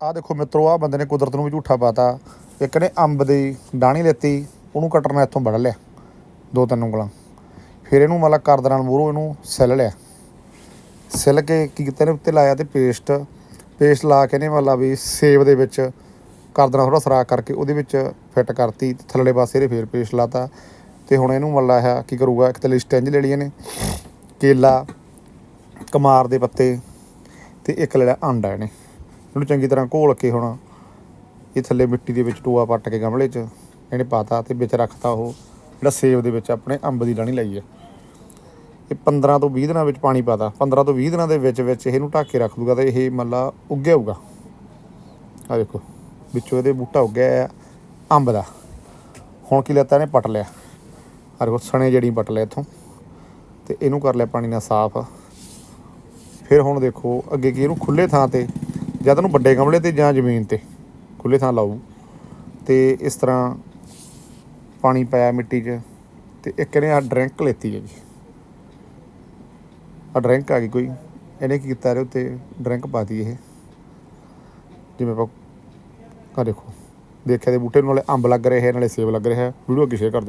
ਆ ਦੇਖੋ ਮਿੱਤਰੋ ਆ ਬੰਦੇ ਨੇ ਕੁਦਰਤ ਨੂੰ ਵੀ ਝੂਠਾ ਪਾਤਾ। ਇੱਕ ਨੇ ਅੰਬ ਦੀ ਡਾਣੀ ਲੈਤੀ, ਉਹਨੂੰ ਕਟਰਨਾ ਇੱਥੋਂ ਵੜ ਲਿਆ, ਦੋ ਤਿੰਨ ਉਂਗਲਾਂ। ਫਿਰ ਇਹਨੂੰ ਮਤਲਬ ਕਰਦ ਨਾਲ ਮੂਹਰੋਂ ਇਹਨੂੰ ਸਿੱਲ ਲਿਆ। ਸਿੱਲ ਕੇ ਕੀ ਕੀਤਾ ਨੇ ਉੱਤੇ ਲਾਇਆ ਤੇ ਪੇਸਟ ਪੇਸਟ ਲਾ ਕੇ ਨੇ ਮਤਲਬ ਵੀ ਸੇਬ ਦੇ ਵਿੱਚ ਕਰਦ ਨਾਲ ਥੋੜਾ ਸਰਾਖ ਕਰਕੇ ਉਹਦੇ ਵਿੱਚ ਫਿੱਟ ਕਰਤੀ ਤੇ ਥੱਲੜੇ ਪਾਸੇ ਇਹਦੇ ਫੇਰ ਪੇਸਟ ਲਾਤਾ। ਤੇ ਹੁਣ ਇਹਨੂੰ ਮਤਲਬ ਹੈ ਕੀ ਕਰੂਗਾ? ਇੱਕ ਤੇ ਲਈ ਸਟੈਂਜ ਲੈ ਲਈਏ ਨੇ, ਕੇਲਾ, ਕਮਾਰ ਦੇ ਪੱਤੇ ਤੇ ਇੱਕ ਲੈ ਲਿਆ ਆਂਡਾ ਇਹਨੇ। ਇਹਨੂੰ ਚੰਗੀ ਤਰ੍ਹਾਂ ਘੋਲ ਕੇ ਹੁਣ ਇਹ ਥੱਲੇ ਮਿੱਟੀ ਦੇ ਵਿੱਚ ਟੋਆ ਪੱਟ ਕੇ ਗਮਲੇ 'ਚ ਇਹਨੇ ਪਾਤਾ ਤੇ ਵਿੱਚ ਰੱਖਤਾ ਉਹ, ਜਿਹੜਾ ਸੇਬ ਦੇ ਵਿੱਚ ਆਪਣੇ ਅੰਬ ਦੀ ਡਾਣੀ ਲਾਈ ਹੈ। ਇਹ 15 ਤੋਂ 20 ਦਿਨਾਂ ਵਿੱਚ ਪਾਣੀ ਪਾਤਾ। 15 ਤੋਂ 20 ਦਿਨਾਂ ਦੇ ਵਿੱਚ ਵਿੱਚ ਇਹਨੂੰ ਢੱਕ ਕੇ ਰੱਖ ਦੂਗਾ ਤੇ ਇਹ ਮੱਲਾ ਉੱਗਿਆ ਹੋਊਗਾ। ਆ ਦੇਖੋ, ਵਿੱਚੋਂ ਇਹਦੇ ਬੂਟਾ ਉੱਗਿਆ ਆ ਅੰਬ ਦਾ। ਹੁਣ ਕੀ ਲੈਤਾ ਇਹਨੇ? ਪਟ ਲਿਆ। ਆ ਦੇਖੋ, ਸਣੇ ਜੜੀ ਪਟ ਲਿਆ ਇੱਥੋਂ। ਤੇ ਇਹਨੂੰ ਕਰ ਲਿਆ ਪਾਣੀ ਨਾਲ ਸਾਫ਼। ਫਿਰ ਹੁਣ ਦੇਖੋ ਅੱਗੇ ਕੀ ਇਹਨੂੰ ਖੁੱਲੇ ਥਾਂ ਤੇ ਜਾਂ ਤੁਹਾਨੂੰ ਵੱਡੇ ਗਮਲੇ ਤੇ ਜਾਂ ਜ਼ਮੀਨ ਤੇ ਖੁੱਲੇ ਥਾਂ ਲਾਓ। ਤੇ ਇਸ ਤਰ੍ਹਾਂ ਪਾਣੀ ਪਾਇਆ ਮਿੱਟੀ 'ਚ ਤੇ ਇੱਕ ਇਹਨੇ ਆ ਡਰਿੰਕ ਲੈਤੀ ਹੈ ਜੀ। ਆ ਡਰਿੰਕ ਆ ਗਈ ਕੋਈ, ਇਹਨੇ ਕੀ ਕੀਤਾ ਇਹਦੇ ਉੱਤੇ ਡਰਿੰਕ ਪਾਤੀ ਇਹ। ਜਿਵੇਂ ਆਪਾਂ ਆ ਦੇਖੋ, ਦੇਖਿਆ ਦੇ ਬੂਟੇ ਨੂੰ ਨਾਲੇ ਅੰਬ ਲੱਗ ਰਹੇ ਹੈ ਨਾਲੇ ਸੇਬ ਲੱਗ ਰਿਹਾ, ਵੀਡੀਓ ਅੱਗੇ ਸ਼ੇਅਰ ਕਰ ਦਿਓ।